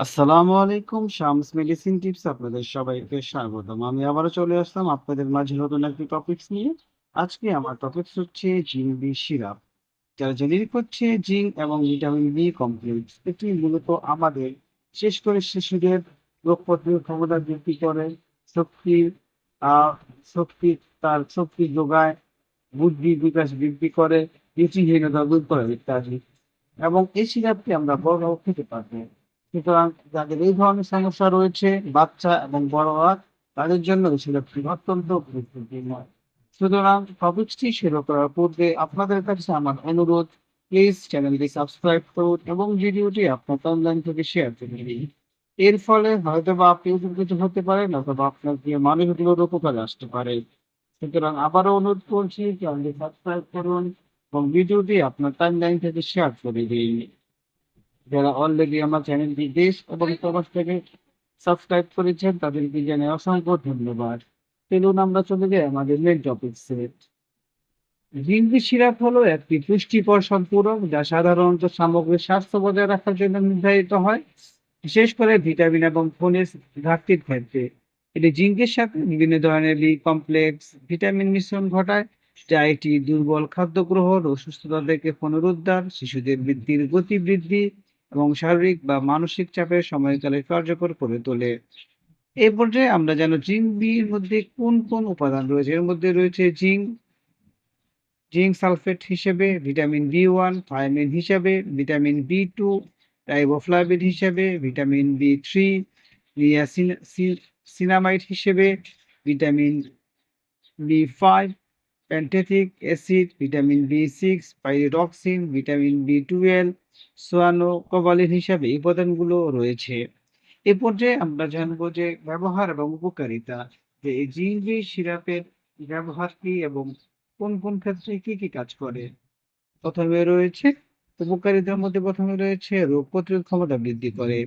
আসসালামু আলাইকুম, Shams medicine tips আপনাদের সবাইকে স্বাগতম। আমি আবারও চলে আসলাম আপনাদের মাঝে নতুন একটি টপিকস নিয়ে। আজকে আমার টপিকস হচ্ছে জিঙ্ক বি সিরাপ। যারা জেনেরিক হচ্ছে, জিঙ্ক এবং ভিটামিন বি কমপ্লেক্স এটি মূলত আমাদের বিশেষ করে শিশুদের রোগ প্রতিরোধ ক্ষমতা বৃদ্ধি করে, শক্তি আহ শক্তি, তার শক্তি যোগায়, বুদ্ধি বিকাশ বৃদ্ধি করে, রুচিহীনতা দূর করে ইত্যাদি। এবং এই সিরাপটি আমরা বড়রাও খেতে পারব। সুতরাং যাদের এই ধরনের সমস্যা রয়েছে, বাচ্চা এবং বড়রা তাদের জন্য এই অত্যন্ত গুরুত্বপূর্ণ সুতরাং টপিকসটি শুরু করার পূর্বে আপনাদের কাছে আমার অনুরোধ প্লিজ চ্যানেলটি সাবস্ক্রাইব করুন এবং ভিডিওটি আপনার অনলাইন থেকে শেয়ার করে দিন এর ফলে হয়তো বা আপনি উপকৃত হতে পারেন অথবা আপনার প্রিয় মানুষগুলোর উপকারে আসতে পারে। সুতরাং আবারও অনুরোধ করছি চ্যানেলটি সাবস্ক্রাইব করুন এবং ভিডিওটি আপনার টাইমলাইন থেকে শেয়ার করে দিন। যারা অলরেডি আমার চ্যানেলটি দেশ এবং প্রবাস থেকে সাবস্ক্রাইব করেছেন, তাদেরকে জানাই অসংখ্য ধন্যবাদ। চলুন আমরা চলে যাই আমাদের মেন টপিকসে সিরাপ হলো একটি পুষ্টিকর সম্পূরক যা সাধারণত সামগ্রিক স্বাস্থ্য বজায় রাখার জন্য নির্ধারিত হয়, বিশেষ করে ভিটামিন এবং খনিজ ঘাটতির ক্ষেত্রে। এটি জিঙ্কের সাথে বিভিন্ন ধরনের বি কমপ্লেক্স ভিটামিন মিশ্রণ ঘটায়, যা এটি দুর্বল খাদ্য গ্রহণ ও সুস্থতা থেকে পুনরুদ্ধার, শিশুদের বৃদ্ধির গতি বৃদ্ধি এবং শারীরিক বা মানসিক চাপের সময়কালে কার্যকর করে তোলে। এ পর্যায়ে আমরা জানো জিঙ্ক বির মধ্যে কোন কোন উপাদান রয়েছে। এর মধ্যে রয়েছে জিঙ্ক জিঙ্ক সালফেট হিসেবে, ভিটামিন বি ওয়ান থায়ামিন হিসেবে, ভিটামিন বি টু, রাইবোফ্লাভিন হিসেবে, ভিটামিন বি থ্রি সিনামাইড হিসেবে, vitamin B five pantothenic acid vitamin B six pyridoxine vitamin B twelve cyanocobalamin হিসাবে এই উপাদানগুলো রয়েছে। এ পর্যায়ে আমরা জানব যে ব্যবহার এবং উপকারিতা, যে এই জিঙ্গি সিরাপের ব্যবহার কি এবং কোন কোন ক্ষেত্রে কি কি কাজ করে? প্রথমে রয়েছে, উপকারিতার মধ্যে প্রথমে রয়েছে রোগ প্রতিরোধ ক্ষমতা বৃদ্ধি করে।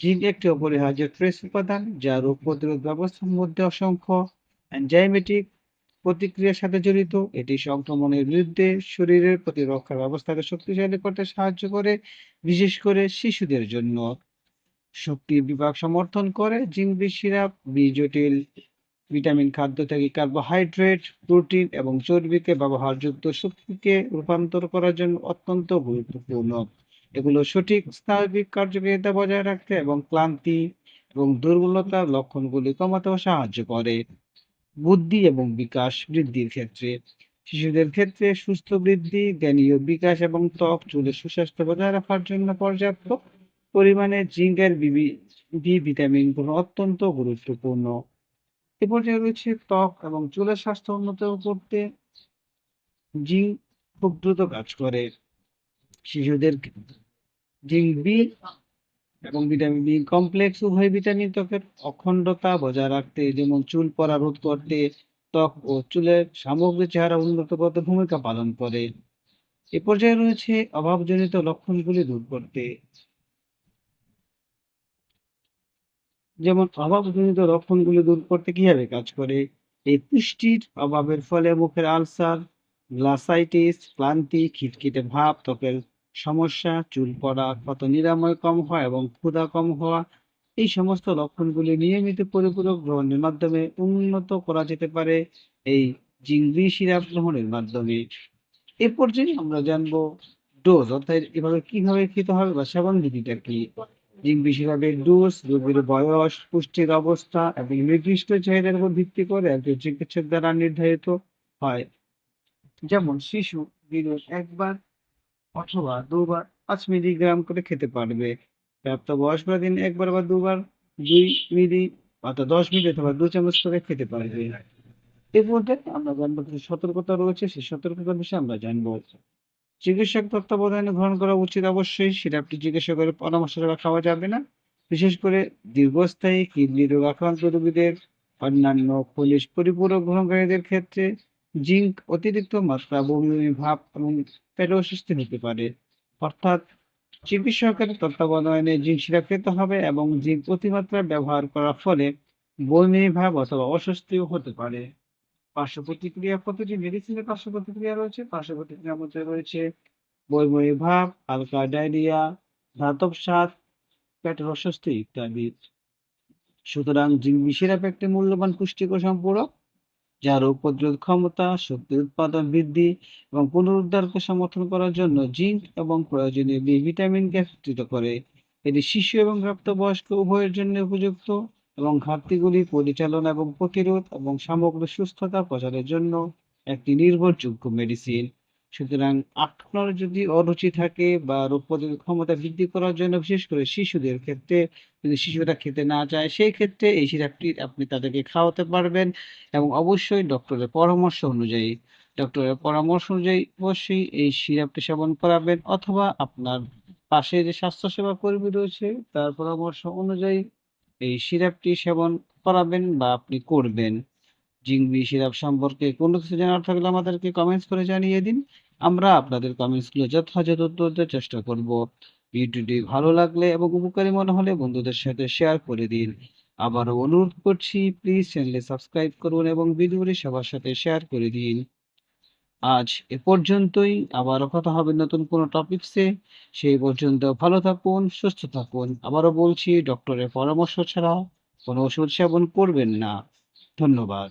জিন একটি অপরিহার্য ট্রেস উপাদান, যা রোগ প্রতিরোধ ব্যবস্থার মধ্যে অসংখ্য অ্যানজাইমেটিক প্রতিক্রিয়ার সাথে জড়িত। এটি সংক্রমণের বিরুদ্ধে শরীরের প্রতিরক্ষা ব্যবস্থাকে শক্তিশালী করতে সাহায্য করে, বিশেষ করে শিশুদের জন্য। শক্তি বিভাগ সমর্থন করে জিঙ্ক সিরাপ বি জটিল ভিটামিন খাদ্য থেকে কার্বোহাইড্রেট, প্রোটিন এবং চর্বিকে ব্যবহারযুক্ত শক্তিকে রূপান্তর করার জন্য অত্যন্ত গুরুত্বপূর্ণ। এগুলো সঠিক স্নায়বিক কার্যকারিতা বজায় রাখতে এবং ক্লান্তি এবং দুর্বলতার লক্ষণগুলি কমাতেও সাহায্য করে। বুদ্ধি এবং বিকাশ বৃদ্ধির ক্ষেত্রে। শিশুদের ক্ষেত্রে সুস্থ বৃদ্ধি, জ্ঞানীয় বিকাশ এবং ত্বক চুলের সুস্বাস্থ্য বজায় রাখার জন্য পর্যাপ্ত পরিমাণে জিঙ্কের বি ভিটামিনগুলো অত্যন্ত গুরুত্বপূর্ণ। এ পর্যায়ে রয়েছে ত্বক এবং চুলের স্বাস্থ্য উন্নত করতে জিঙ্ক খুব দ্রুত কাজ করে। শিশুদের জিঙ্ক বি এবং ভিটামিন বি কমপ্লেক্স উভয় ভিটামিন ত্বকের অখণ্ডতা বজায় রাখতে, যেমন চুল পড়া রোধ করতে, ত্বক ও চুলের সামগ্রিক চেহারা উন্নত করতে ভূমিকা পালন করে। এ পর্যায়ে রয়েছে অভাবজনিত লক্ষণগুলি দূর করতে। যেমন অভাবজনিত লক্ষণগুলি দূর করতে কীভাবে কাজ করে? এই পুষ্টির অভাবের ফলে মুখের আলসার, গ্লাসাইটিস, ক্লান্তি, খিটখিটে ভাব, ত্বকের সমস্যা, চুল পড়া ক্ষত নিরাময় কম হওয়া এবং ক্ষুধা কম হওয়া, এই সমস্ত লক্ষণগুলি নিয়মিত পরিপূরক গ্রহণের মাধ্যমে উন্নত করা যেতে পারে এই জিংবি সিরাপ গ্রহণের মাধ্যমে। এ পর্যায়ে আমরা জানব ডোজ, অর্থাৎ এভাবে কীভাবে খেতে হবে বা সেবন বিধিটা কি? জিংবি সিরাপের ডোজ, রোগীর বয়স, পুষ্টির অবস্থা এবং নির্দিষ্ট চাহিদার উপর ভিত্তি করে একজন চিকিৎসক দ্বারা নির্ধারিত হয়। যেমন শিশু দিনে একবার অথবা দুবার পাঁচ মিলিগ্রাম করে খেতে পারবে। প্রাপ্তবয়স্করা দিনে একবার বা দুবার, দুই মিলি অর্থাৎ দশ মিলি অথবা দু চামচ করে খেতে পারবে। এর মধ্যে আমরা জানব কিছু সতর্কতা রয়েছে, সেই সতর্কতার বিষয়ে আমরা জানব। চিকিৎসক তত্ত্বাবধানে গ্রহণ করা উচিত অবশ্যই সিরাপটি চিকিৎসকের পরামর্শ ছাড়া খাওয়া যাবে না। বিশেষ করে দীর্ঘস্থায়ী কিডনি রোগ আক্রান্ত রোগীদের, অন্যান্য খনিজ পরিপূরক গ্রহণকারীদের ক্ষেত্রে জিঙ্ক অতিরিক্ত মাত্রা, বমি ভাব এবং পেটে অস্বস্তি হতে পারে। অর্থাৎ চিকিৎসকের তত্ত্বাবধানে জিঙ্ক খেতে হবে এবং জিঙ্ক অতিমাত্রায় ব্যবহার করার ফলে বমি ভাব অথবা অস্বস্তিও হতে পারে। পার্শ্ব প্রতিক্রিয়া প্রতিটি মেডিসিনের পার্শ্ব প্রতিক্রিয়া রয়েছে। পার্শ্ব প্রতিক্রিয়ার মধ্যে রয়েছে বমি ভাব হালকা ডায়রিয়া, ধাতব স্বাদ পেটের অস্বস্তি ইত্যাদি। সুতরাং জিঙ্ক সিরাপ একটি মূল্যবান পুষ্টিকর সম্পূরক। যা রোগ প্রতিরোধ ক্ষমতা, শক্তি উৎপাদন বৃদ্ধি এবং পুনরুদ্ধারকে সমর্থন করার জন্য জিঙ্ক এবং প্রয়োজনীয় বি ভিটামিনকে একত্রিত করে। এটি শিশু এবং প্রাপ্তবয়স্ক উভয়ের জন্য উপযুক্ত এবং ঘাটতিগুলি পরিচালনা এবং প্রতিরোধ এবং সামগ্রিক সুস্থতা প্রচারের জন্য একটি নির্ভরযোগ্য মেডিসিন সুতরাং আপনার যদি অরুচি থাকে বা রোগ প্রতিরোধ ক্ষমতা বৃদ্ধি করার জন্য বিশেষ করে শিশুদের ক্ষেত্রে যদি শিশুরা খেতে না চায়, সেই ক্ষেত্রে এই সিরাপটি আপনি তাদেরকে খাওয়াতে পারবেন এবং অবশ্যই ডক্টরের পরামর্শ অনুযায়ী, ডক্টরের পরামর্শ অনুযায়ী অবশ্যই এই সিরাপটি সেবন করাবেন অথবা আপনার পাশে যে স্বাস্থ্যসেবা কর্মী রয়েছে, তার পরামর্শ অনুযায়ী এই সিরাপটি সেবন করাবেন বা আপনি করবেন। জিংবি সিরাপ সম্পর্কে কোনো কিছু জানার থাকলে আমাদেরকে কমেন্টস করে জানিয়ে দিন। আমরা আপনাদের কমেন্টসগুলো যথাযথ উত্তর দেওয়ার চেষ্টা করব। ভিডিওটি ভালো লাগলে এবং উপকারী মনে হলে বন্ধুদের সাথে শেয়ার করে দিন। আবারও অনুরোধ করছি প্লিজ চ্যানেলে সাবস্ক্রাইব করুন এবং ভিডিওটি সবার সাথে শেয়ার করে দিন। আজ এ পর্যন্তই, আবারও কথা হবে নতুন কোনো টপিকসে সেই পর্যন্ত ভালো থাকুন, সুস্থ থাকুন। আবারও বলছি ডক্টরের পরামর্শ ছাড়া কোনো ওষুধ সেবন করবেন না। ধন্যবাদ।